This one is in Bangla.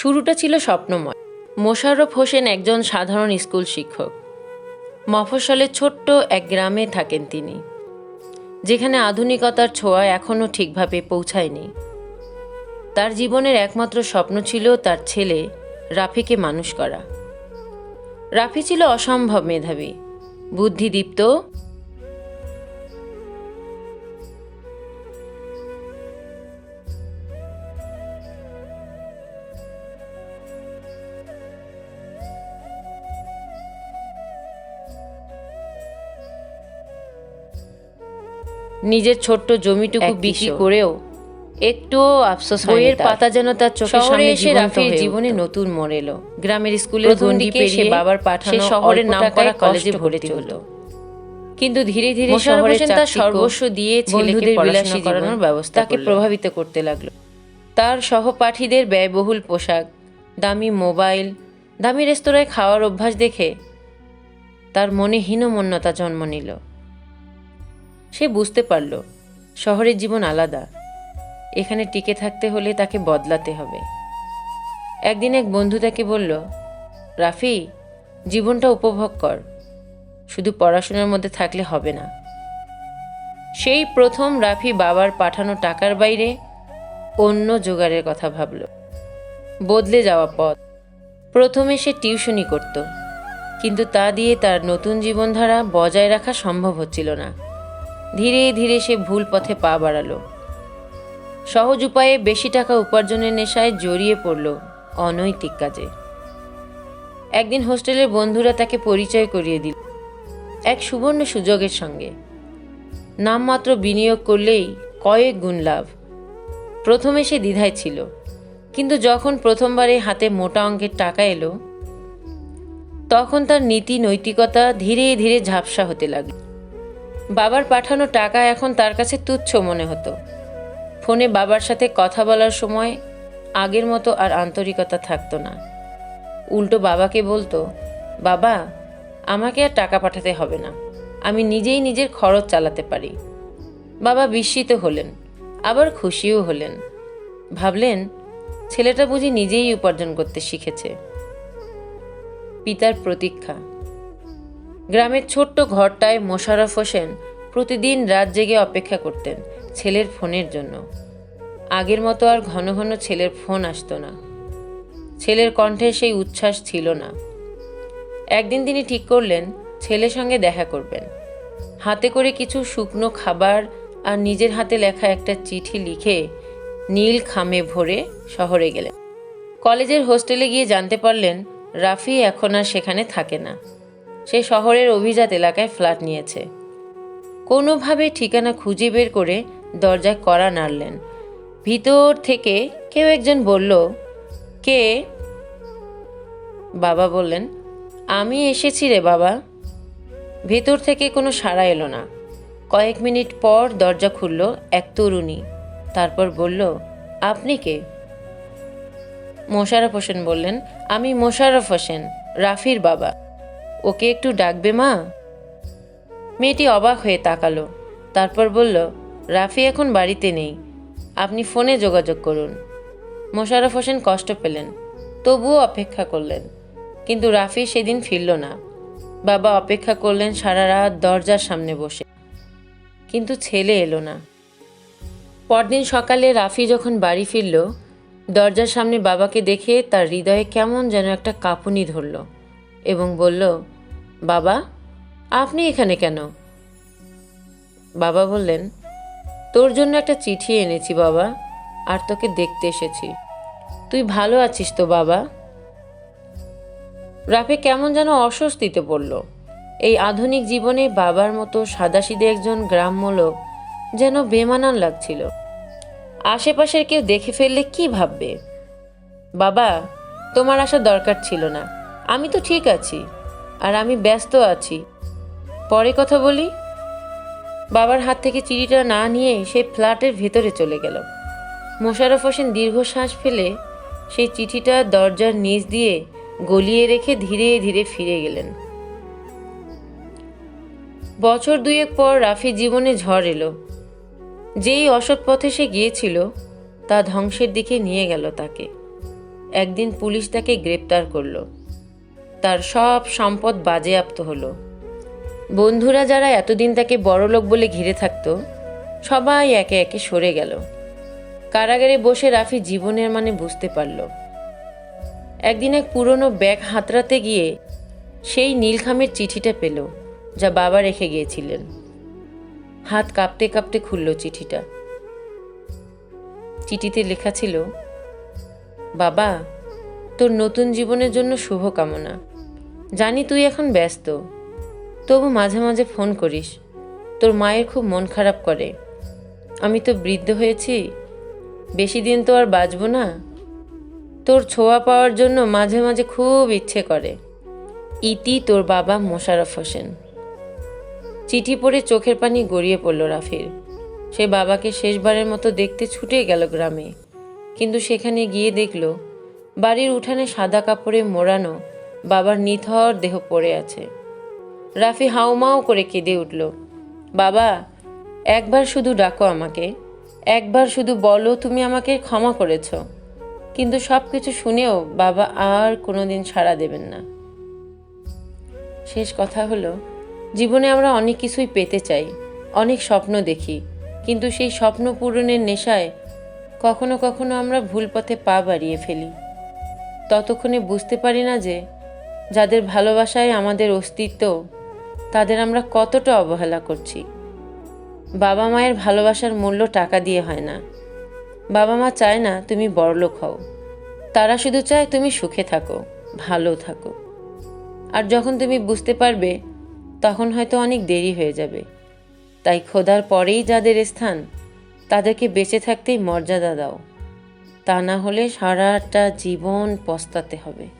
শুরুটা ছিল স্বপ্নময়। মোশাররফ হোসেন একজন সাধারণ স্কুল শিক্ষক। মফস্বলের ছোট্ট এক গ্রামে থাকেন তিনি, যেখানে আধুনিকতার ছোঁয়া এখনও ঠিকভাবে পৌঁছায়নি। তার জীবনের একমাত্র স্বপ্ন ছিল তার ছেলে রাফিকে মানুষ করা। রাফি ছিল অসম্ভব মেধাবী, বুদ্ধিদীপ্ত নিজের ছোট্ট জমিটুকু বিক্রি করেও একটুও আফসোস বইয়ের পাতা যেন তার চোখের সামনে এসে রাফির জীবনে নতুন মোড় এলো। গ্রামের স্কুলের গন্ডি পেরিয়ে বাবার পাঠানো শহরের নাম করা কলেজে ভর্তি হলো। কিন্তু ধীরে ধীরে শহরে তার সর্বস্ব দিয়ে ছেলেকে বিলাসী করানোর ব্যবস্থা তাকে প্রভাবিত করতে লাগল। তার সহপাঠীদের ব্যয়বহুল পোশাক দামি মোবাইল দামি রেস্তোরাঁয় খাওয়ার অভ্যাস দেখে তার মনে হীনমন্যতা জন্ম নিল। সে বুঝতে পারল, শহরের জীবন আলাদা। এখানে টিকে থাকতে হলে তাকে বদলাতে হবে। একদিন এক বন্ধু তাকে বলল, রাফি, জীবনটা উপভোগ কর। শুধু পড়াশোনার মধ্যে থাকলে হবে না। সেই প্রথম রাফি বাবার পাঠানো টাকার বাইরে অন্য জোগাড়ের কথা ভাবল। বদলে যাওয়া পথ। প্রথমে সে টিউশনি করত, কিন্তু তা দিয়ে তার নতুন জীবনধারা বজায় রাখা সম্ভব হচ্ছিল না। ধীরে ধীরে সে ভুল পথে পা বাড়ালো। সহজ উপায়ে বেশি টাকা উপার্জনের নেশায় জড়িয়ে পড়ল অনৈতিক কাজে। একদিন হোস্টেলের বন্ধুরা তাকে পরিচয় করিয়ে দিল, এক সুবর্ণ সুযোগের সঙ্গে। নামমাত্র বিনিয়োগ করলেই কয়েক গুণ লাভ। প্রথমে সে দ্বিধায় ছিল, কিন্তু যখন প্রথমবারে হাতে মোটা অঙ্কের টাকা এলো, তখন তার নীতি নৈতিকতা ধীরে ধীরে ঝাপসা হতে লাগল। বাবার পাঠানো টাকা এখন তার কাছে তুচ্ছ মনে হতো। ফোনে বাবার সাথে কথা বলার সময় আগের মতো আর আন্তরিকতা থাকতো না। উল্টো বাবাকে বলতো, বাবা, আমাকে আর টাকা পাঠাতে হবে না। আমি নিজেই নিজের খরচ চালাতে পারি। বাবা বিস্মিত হলেন, আবার খুশিও হলেন। ভাবলেন, ছেলেটা বুঝি নিজেই উপার্জন করতে শিখেছে। পিতার প্রতীক্ষা। গ্রামের ছোট্ট ঘরটায় মোশাররফ হোসেন প্রতিদিন রাত জেগে অপেক্ষা করতেন ছেলের ফোনের জন্য। আগের মতো আর ঘন ঘন ছেলের ফোন আসতো না। ছেলের কণ্ঠে সেই উচ্ছ্বাস ছিল না। একদিন তিনি ঠিক করলেন, ছেলের সঙ্গে দেখা করবেন। হাতে করে কিছু শুকনো খাবার আর নিজের হাতে লেখা একটা চিঠি লিখে নীল খামে ভরে শহরে গেলেন। কলেজের হোস্টেলে গিয়ে জানতে পারলেন, রাফি এখন আর সেখানে থাকে না। সে শহরের অভিজাত এলাকায় ফ্ল্যাট নিয়েছে। কোনোভাবে ঠিকানা খুঁজে বের করে দরজায় কড়া নাড়লেন। ভিতর থেকে কেউ একজন বলল, কে? বাবা বললেন, আমি এসেছি রে বাবা। ভেতর থেকে কোনো সাড়া এলো না। কয়েক মিনিট পর দরজা খুলল এক তরুণী। তারপর বলল, আপনি কে? মোশারফ হোসেন বললেন, আমি মোশাররফ হোসেন, রাফির বাবা। ওকে একটু ডাকবে মা? মেয়েটি অবাক হয়ে তাকালো, তারপর বলল, রাফি এখন বাড়িতে নেই, আপনি ফোনে যোগাযোগ করুন। মোশাররফ হোসেন কষ্ট পেলেন, তবুও অপেক্ষা করলেন, কিন্তু রাফি সেদিন ফিরল না। বাবা অপেক্ষা করলেন সারা রাত দরজার সামনে বসে, কিন্তু ছেলে এলো না। পরদিন সকালে রাফি যখন বাড়ি ফিরল, দরজার সামনে বাবাকে দেখে তার হৃদয়ে কেমন যেন একটা কাঁপুনি ধরল। এবং বলল, বাবা, আপনি এখানে কেন? বাবা বললেন, তোর জন্য একটা চিঠি এনেছি বাবা, আর তোকে দেখতে এসেছি। তুই ভালো আছিস তো বাবা? রাফে কেমন যেন অস্বস্তিতে পড়ল। এই আধুনিক জীবনে বাবার মতো সাদাসিদে একজন গ্রাম্য লোক যেন বেমানান লাগছিল। আশেপাশের কেউ দেখে ফেললে কি ভাববে? বাবা, তোমার আসা দরকার ছিল না। আমি তো ঠিক আছি, আর আমি ব্যস্ত আছি। পরে কথা বলি। বাবার হাত থেকে চিঠিটা না নিয়ে সে ফ্ল্যাটের ভেতরে চলে গেল মোশাররফ হোসেন দীর্ঘশ্বাস ফেলে সেই চিঠিটা দরজার নিচ দিয়ে গলিয়ে রেখে ধীরে ধীরে ফিরে গেলেন। বছর দুয়েক পর রাফি জীবনে ঝড় এলো। যেই অসৎ পথে সে গিয়েছিল, তা ধ্বংসের দিকে নিয়ে গেল তাকে। একদিন পুলিশ তাকে গ্রেপ্তার করল। তার সব সম্পদ বাজেয়াপ্ত হলো। বন্ধুরা যারা এতদিন তাকে বড়লোক বলে ঘিরে থাকতো, সবাই একে একে সরে গেল। কারাগারে বসে রাফি জীবনের মানে বুঝতে পারল। একদিন এক পুরনো ব্যাগ হাতড়াতে গিয়ে সেই নীলখামের চিঠিটা পেল, যা বাবা রেখে গিয়েছিলেন। হাত কাঁপতে কাঁপতে খুলল চিঠিটা। চিঠিতে লেখা ছিল, বাবা, তোর নতুন জীবনের জন্য শুভকামনা। জানি তুই এখন ব্যস্ত। তবু মাঝে মাঝে ফোন করিস। তোর মায়ের খুব মন খারাপ করে। আমি তো বৃদ্ধ হয়েছি। বেশি দিন তো আর বাঁচব না। তোর ছোঁয়া পাওয়ার জন্য মাঝে মাঝে খুব ইচ্ছে করে। ইতি তোর বাবা মোশারফ হোসেন। চিঠি পড়ে চোখের পানি গড়িয়ে পড়ল রাফির। সে বাবাকে শেষবারের মতো দেখতে ছুটে গেল গ্রামে। কিন্তু সেখানে গিয়ে দেখল, বাড়ির উঠানে সাদা কাপড়ে মোড়ানো বাবার নিথর দেহ পড়ে আছে। রাফি হাউমাউ করে কেঁদে উঠল, বাবা, একবার শুধু ডাকো আমাকে, একবার শুধু বলো তুমি আমাকে ক্ষমা করেছ। কিন্তু সব কিছু শুনেও বাবা আর কোনোদিন সাড়া দেবেন না। শেষ কথা হলো, জীবনে আমরা অনেক কিছুই পেতে চাই, অনেক স্বপ্ন দেখি, কিন্তু সেই স্বপ্ন পূরণের নেশায় কখনো কখনো আমরা ভুল পথে পা বাড়িয়ে ফেলি। ততক্ষণে বুঝতে পারি না যে যাদের ভালোবাসায় আমাদের অস্তিত্ব, তাদের আমরা কতটা অবহেলা করছি? বাবা মায়ের ভালোবাসার মূল্য টাকা দিয়ে হয় না। বাবা মা চায় না তুমি বড়লোক হও। তারা শুধু চায় তুমি সুখে থাকো, ভালো থাকো। আর যখন তুমি বুঝতে পারবে, তখন হয়তো অনেক দেরি হয়ে যাবে। তাই খোদার পরেই যাদের স্থান, তাদেরকে বেঁচে থাকতেই মর্যাদা দাও। তা না হলে সারাটা জীবন পস্তাতে হবে।